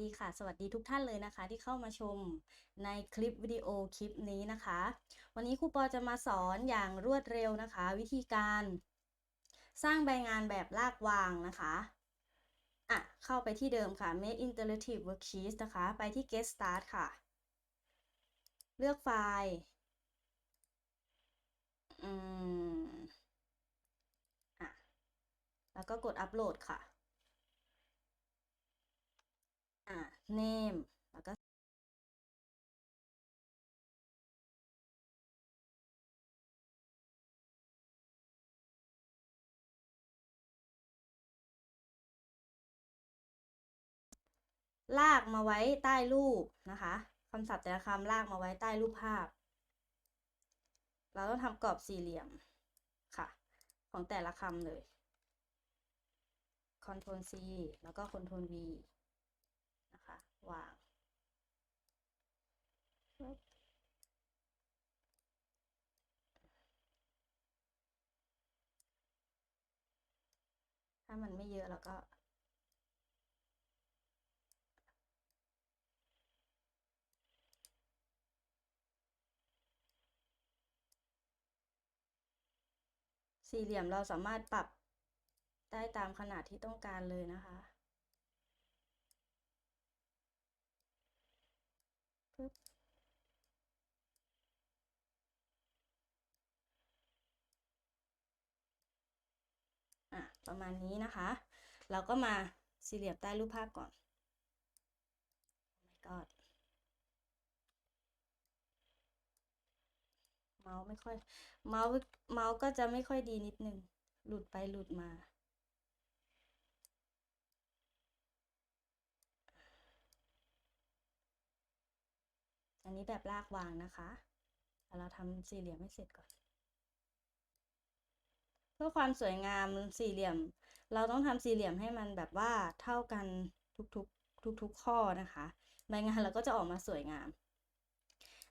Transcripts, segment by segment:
ดีค่ะ สวัสดีทุกท่านเลยนะคะ ที่เข้ามาชมในคลิปวิดีโอคลิปนี้นะคะ วันนี้ครูปอจะมาสอนอย่างรวดเร็วนะคะ วิธีการสร้างใบงานแบบลากวางนะคะอะเข้าไปที่เดิมค่ะ Make Interactive Worksheet นะคะ ไปที่ Get Start ค่ะ เลือกไฟล์อืมอะแล้วก็กดอัปโหลดค่ะ อ่า name แล้วก็ลากมาไว้ใต้รูปนะคะคำศัพท์แต่ละคำลากมาไว้ใต้รูปภาพ เราต้องทำกรอบสี่เหลี่ยมค่ะ ของแต่ละคำเลย Ctrl C แล้วก็ Ctrl V นะคะ วางถ้ามันไม่เยอะแล้วก็สี่เหลี่ยมเราสามารถปรับได้ตามขนาดที่ต้องการเลยนะคะปึ๊บอะ ประมาณนี้นะคะ เราก็มาสี่เหลี่ยมใต้รูปภาพก่อน oh my god เมาส์ไม่ค่อย เมาส์เมาส์ก็จะไม่ค่อยดีนิดนึง หลุดไปหลุดมา อันนี้แบบลากวางนะคะแต่เราทำสี่เหลี่ยมให้เสร็จก่อน พื่อความสวยงามสี่เหลี่ยม เราต้องทำสี่เหลี่ยมให้มันแบบว่าเท่ากันทุกๆทุกๆข้อนะคะใบงานเราก็จะออกมาสวยงาม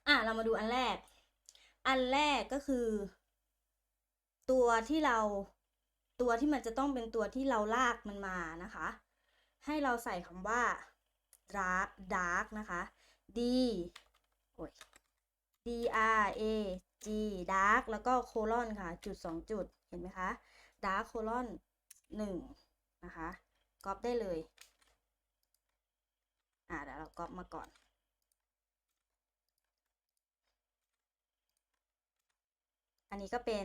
อะเรามาดูอันแรก อันแรกก็คือ ตัวที่เราตัวที่มันจะต้องเป็นตัวที่เราลากมันมานะคะ ให้เราใส่คำว่า dark dark นะคะ d โอ้ย d r a g dark แล้วก็โคลอนค่ะ จุดสองจุด เห็นไหมคะ dark โคลอนหนึ่งนะคะก๊อปได้เลย อ่าเดี๋ยวเราก๊อปมาก่อน อันนี้ก็เป็น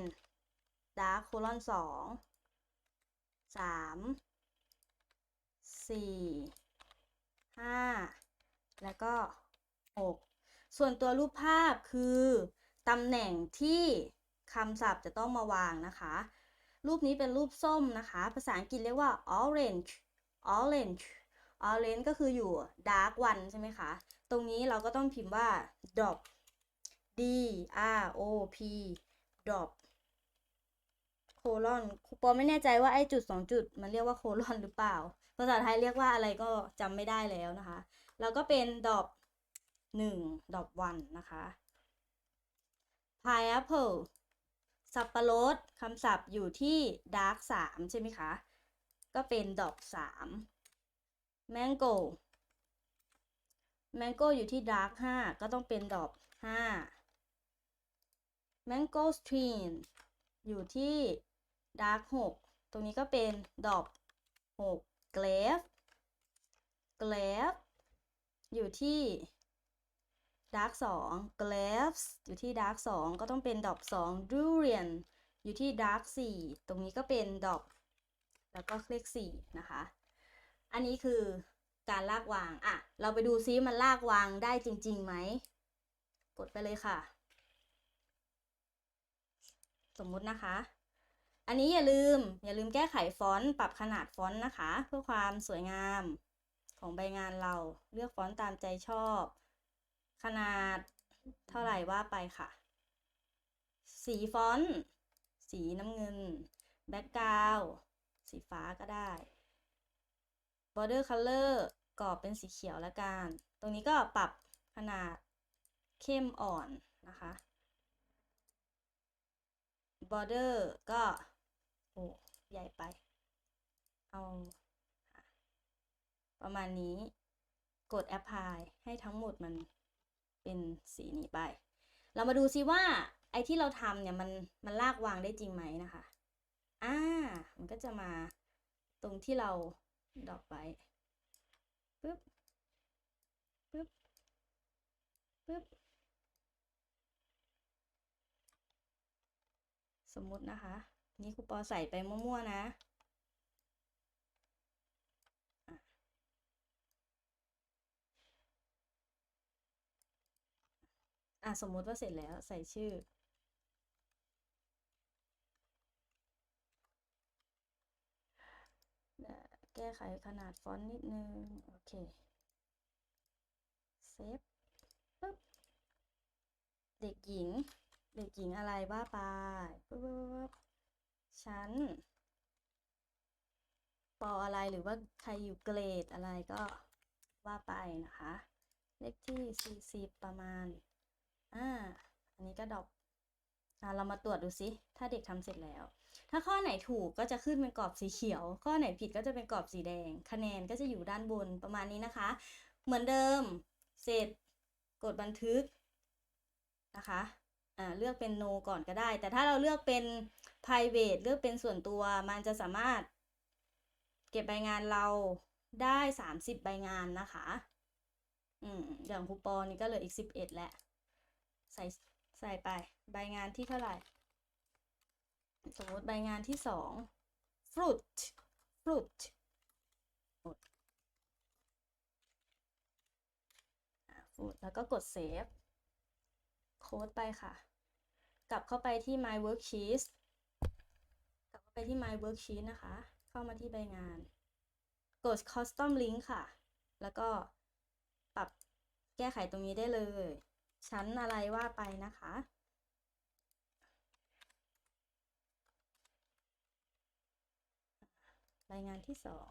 ดาร์คโคลอนสองสามสี่ห้าแล้วก็หกส่วนตัวรูปภาพคือตำแหน่งที่ คำศัพท์จะต้องมาวางนะคะ รูปนี้เป็นรูปส้มนะคะ ภาษาอังกฤษเรียกว่า orange orange orange ก็คืออยู่ dark one ใช่ไหมคะ ตรงนี้เราก็ต้องพิมพ์ว่า drop d r o p drop โคลอนครูปอไม่แน่ใจว่าไอ้จุดสองจุด มันเรียกว่าโคลอนหรือเปล่า ภาษาไทยเรียกว่าอะไรก็จำไม่ได้แล้วนะคะ แล้วก็เป็นดอบหนึ่งดอบวันนะคะ pineapple สับปะรดคำศัพท์อยู่ที่ dark สามใช่ไหมคะ ก็เป็นดอบสาม mango mango อยู่ที่ dark ห้าก็ต้องเป็นดอบห้า mango stream อยู่ที่ dark หกตรงนี้ก็เป็นดอกหก glaive glaive อยู่ที่ dark สอง glaives อยู่ที่ dark สองก็ต้องเป็นดอกสอง durian อยู่ที่ dark สี่ตรงนี้ก็เป็นดอกแล้วก็เลขสี่นะคะ อันนี้คือการลากวาง อะ เราไปดูซิมันลากวางได้จริงๆไหม กดไปเลยค่ะ สมมุตินะคะ อันนี้อย่าลืม อย่าลืมแก้ไขฟอนต์ปรับขนาดฟอนต์นะคะ เพื่อความสวยงามของใบงานเราเลือกฟอนต์ตามใจชอบ ขนาดเท่าไหร่ว่าไปค่ะ สีฟอนต์สีน้ำเงิน แบ็กกราวสีฟ้าก็ได้ border color กรอบเป็นสีเขียวแล้วกัน ตรงนี้ก็ปรับขนาดเข้มอ่อนนะคะ border ก็โอ้ใหญ่ไป เอาประมาณนี้กด apply ให้ทั้งหมดมัน เป็นสีนี้ไป เรามาดูซิว่าไอ้ที่เราทำเนี่ยมันมันลากวางได้จริงไหมนะคะ อ่า มันก็จะมาตรงที่เราดรอปไว้ปึ๊บปึ๊บปึ๊บสมมุตินะคะ นี่ครูปอใส่ไปมั่วๆนะ อะสมมติว่าเสร็จแล้วใส่ชื่อ แก้ไขขนาดฟอนต์นิดนึง โอเค เซฟปึ๊บ เด็กหญิง เด็กหญิงอะไรว่าไปปึ๊บปึ๊บปึ๊บชั้นปออะไรหรือว่าใครอยู่เกรดอะไรก็ว่าไปนะคะ เลขที่ 40 ประมาณ อ่า อันนี้ก็ดรอปอ่าเรามาตรวจดูซิ ถ้าเด็กทำเสร็จแล้ว ถ้าข้อไหนถูกก็จะขึ้นเป็นกรอบสีเขียว ข้อไหนผิดก็จะเป็นกรอบสีแดง คะแนนก็จะอยู่ด้านบนประมาณนี้นะคะ เหมือนเดิม เสร็จ กดบันทึกนะคะ อ่า เลือกเป็น no ก่อนก็ได้ แต่ถ้าเราเลือกเป็น private เลือกเป็นส่วนตัว มันจะสามารถ เก็บใบงานเราได้ 30 ใบงานนะคะ อืม อย่างคูปองนี่ก็เหลืออีก 11 แล้ว ใส่ใส่ไปใบงานที่เท่าไหร่ สมมติใบงานที่สอง fruit fruit อะ fruit แล้วก็กด save โค้ดไปค่ะ กลับเข้าไปที่ my worksheet กลับเข้าไปที่ my worksheet นะคะ เข้ามาที่ใบงาน กด custom link ค่ะ แล้วก็ปรับแก้ไขตรงนี้ได้เลย ชั้นอะไรว่าไปนะคะ รายงานที่สอง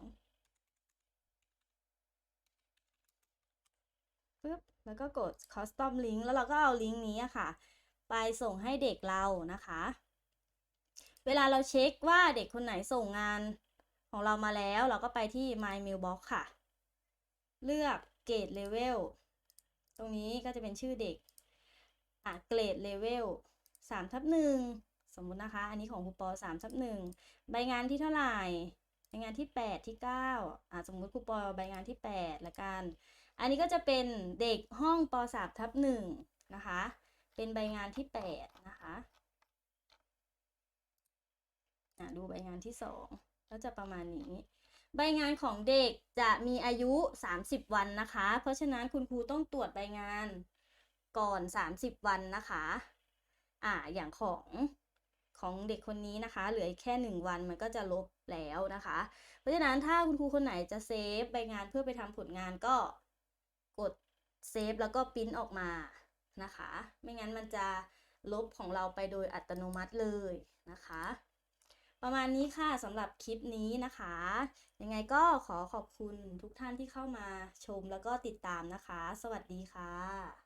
ปึ๊บแล้วก็กด custom link แล้วเราก็เอาลิงก์นี้ค่ะ ไปส่งให้เด็กเรานะคะ เวลาเราเช็คว่าเด็กคนไหนส่งงานของเรามาแล้ว เราก็ไปที่ my mailbox ค่ะ เลือกเกรด level ตรงนี้ก็จะเป็นชื่อเด็ก่ะเกรด level 3ทับหนึ่งสมมุตินะคะ อันนี้ของครูปอ3ทับหนึ่งใบงานที่เท่าไหร่ใบงานที่ 8 ที่9อะสมมุติครูปอใบงานที่ 8 ละกัน อันนี้ก็จะเป็นเด็กห้องป3ทับ1นะคะ เป็นใบงานที่ 8 นะคะอะดูใบงานที่ 2 ก็จะประมาณนี้ใบงานของเด็กจะมีอายุ 30 วันนะคะ เพราะฉะนั้นคุณครูต้องตรวจใบงาน ก่อน 30 วันนะคะ อ่า อย่างของของเด็กคนนี้นะคะ เหลือแค่ 1 วันมันก็จะลบแล้วนะคะ เพราะฉะนั้นถ้าคุณครูคนไหนจะเซฟใบงานเพื่อไปทำผลงานก็กดเซฟแล้วก็ปริ้นออกมานะคะ ไม่งั้นมันจะลบของเราไปโดยอัตโนมัติเลยนะคะ ประมาณนี้ค่ะสำหรับคลิปนี้นะคะ ยังไงก็ขอขอบคุณทุกท่านที่เข้ามาชมแล้วก็ติดตามนะคะ สวัสดีค่ะ